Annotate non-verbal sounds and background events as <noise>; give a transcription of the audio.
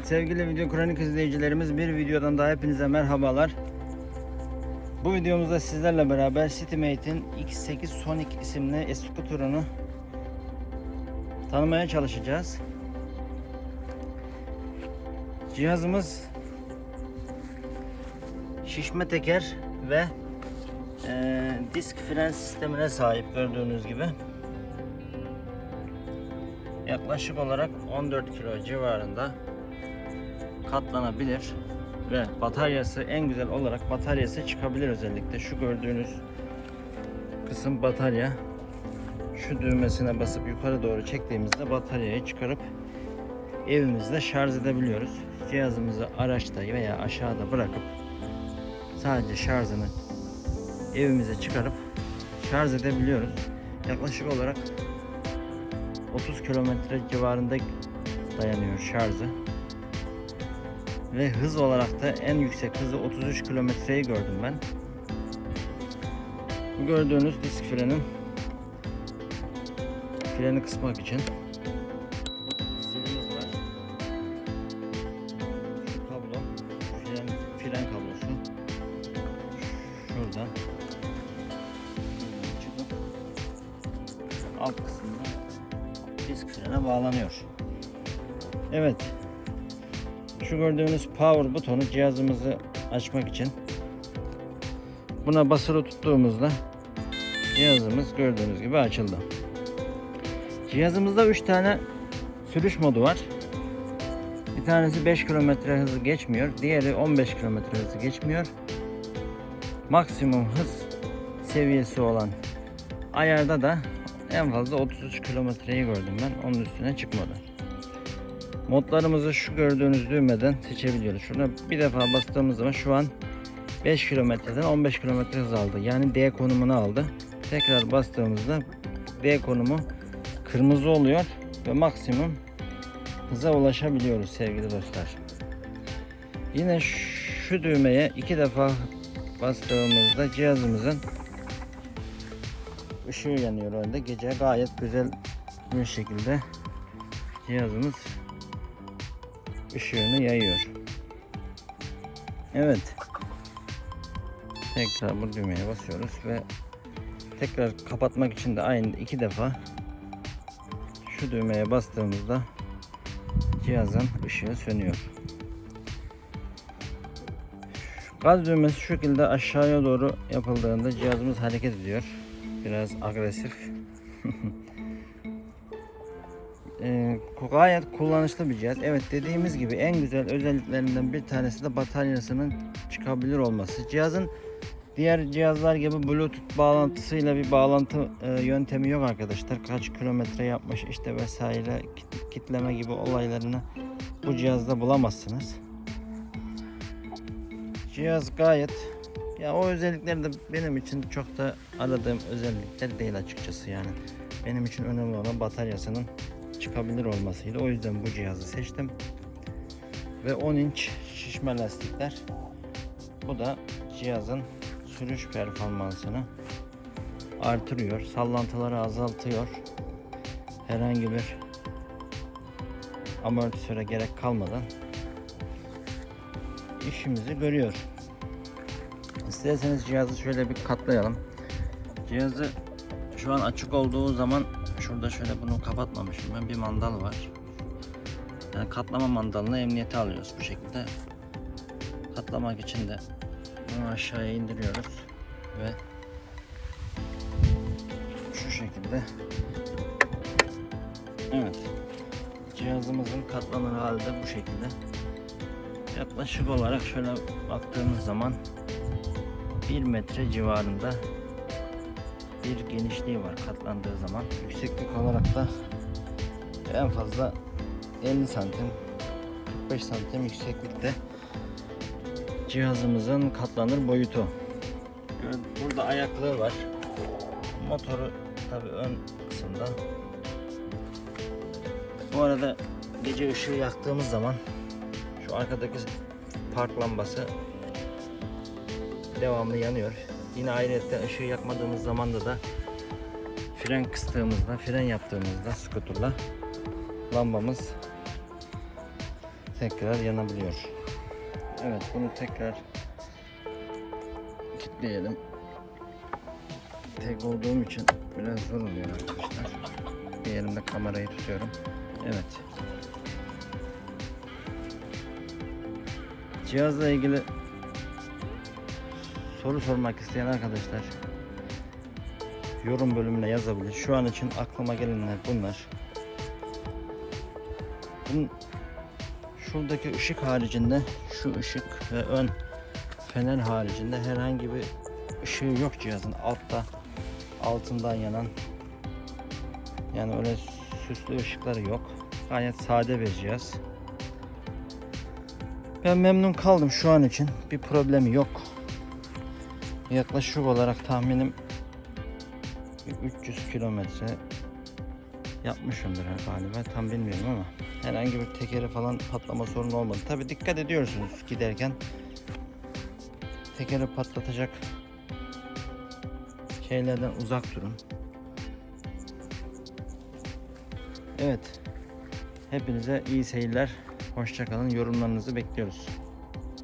Sevgili Video Kronik izleyicilerimiz bir videodan daha hepinize merhabalar. Bu videomuzda sizlerle beraber CityMate'in X8 Sonic isimli e-scooter'unu tanımaya çalışacağız. Cihazımız şişme teker ve eee, disk fren sistemine sahip gördüğünüz gibi. Yaklaşık olarak 14 kilo civarında katlanabilir ve bataryası en güzel olarak bataryası çıkabilir özellikle şu gördüğünüz kısım batarya şu düğmesine basıp yukarı doğru çektiğimizde bataryayı çıkarıp evimizde şarj edebiliyoruz. Cihazımızı araçta veya aşağıda bırakıp sadece şarjını evimize çıkarıp şarj edebiliyoruz. Yaklaşık olarak 30 kilometre civarında dayanıyor şarjı. Ve hız olarak da en yüksek hızı 33 kilometreyi gördüm ben. Bu gördüğünüz disk frenin freni kısmak için kablo, fren, fren. Şuradan. Çıkıp alt kısımda disk frene bağlanıyor. Evet. Şu gördüğünüz power butonu cihazımızı açmak için. Buna basılı tuttuğumuzda cihazımız gördüğünüz gibi açıldı. Cihazımızda 3 tane sürüş modu var. Bir tanesi 5 km hızı geçmiyor. Diğeri 15 km hızı geçmiyor. Maksimum hız seviyesi olan ayarda da en fazla 33 kilometreyi gördüm ben. Onun üstüne çıkmadı. Modlarımızı şu gördüğünüz düğmeden seçebiliyoruz. Şuna bir defa bastığımız zaman şu an 5 kilometreden 15 kilometre hız aldı. Yani D konumunu aldı. Tekrar bastığımızda D konumu kırmızı oluyor ve maksimum hıza ulaşabiliyoruz sevgili dostlar. Yine şu düğmeye iki defa bastığımızda cihazımızın ışığı yanıyor orada. Gece gayet güzel bir şekilde cihazımız ışığını yayıyor. Evet. Tekrar bu düğmeye basıyoruz ve tekrar kapatmak için de aynı iki defa şu düğmeye bastığımızda cihazın ışığı sönüyor. Gaz düğmesi şu şekilde aşağıya doğru yapıldığında cihazımız hareket ediyor. Biraz agresif. <laughs> Ee, gayet kullanışlı bir cihaz. Evet dediğimiz gibi en güzel özelliklerinden bir tanesi de bataryasının çıkabilir olması. Cihazın diğer cihazlar gibi Bluetooth bağlantısıyla bir bağlantı e, yöntemi yok arkadaşlar. Kaç kilometre yapmış işte vesaire kit- kitleme gibi olaylarını bu cihazda bulamazsınız. Cihaz gayet ya o özellikler de benim için çok da aradığım özellikler değil açıkçası yani. Benim için önemli olan bataryasının çıkabilir olmasıydı. O yüzden bu cihazı seçtim. Ve 10 inç şişme lastikler. Bu da cihazın sürüş performansını artırıyor. Sallantıları azaltıyor. Herhangi bir amortisöre gerek kalmadan işimizi görüyor. İsterseniz cihazı şöyle bir katlayalım. Cihazı şu an açık olduğu zaman şurada şöyle bunu kapatmamışım ben bir mandal var. Yani katlama mandalını emniyete alıyoruz bu şekilde. Katlamak için de bunu aşağıya indiriyoruz ve şu şekilde Evet. Cihazımızın katlanır hali de bu şekilde. Yaklaşık olarak şöyle baktığımız zaman 1 metre civarında bir genişliği var katlandığı zaman. Yükseklik olarak da en fazla 50 santim 45 santim yükseklikte cihazımızın katlanır boyutu. Burada ayaklığı var. Motoru tabi ön kısımda. Bu arada gece ışığı yaktığımız zaman şu arkadaki park lambası devamlı yanıyor. Yine ayrıca ışığı yakmadığımız zamanda da fren kıstığımızda, fren yaptığımızda skuterla lambamız tekrar yanabiliyor. Evet bunu tekrar kilitleyelim. Tek olduğum için biraz zor oluyor arkadaşlar. Bir elimde kamerayı tutuyorum. Evet. Cihazla ilgili soru sormak isteyen arkadaşlar yorum bölümüne yazabilir. Şu an için aklıma gelenler bunlar. Bunun şuradaki ışık haricinde şu ışık ve ön fener haricinde herhangi bir ışığı yok cihazın altta altından yanan yani öyle süslü ışıkları yok. Gayet sade bir cihaz. Ben memnun kaldım şu an için. Bir problemi yok. Yaklaşık olarak tahminim bir 300 kilometre yapmışımdır galiba. Tam bilmiyorum ama herhangi bir tekeri falan patlama sorunu olmadı. Tabi dikkat ediyorsunuz giderken. Tekeri patlatacak şeylerden uzak durun. Evet. Hepinize iyi seyirler. Hoşçakalın. Yorumlarınızı bekliyoruz.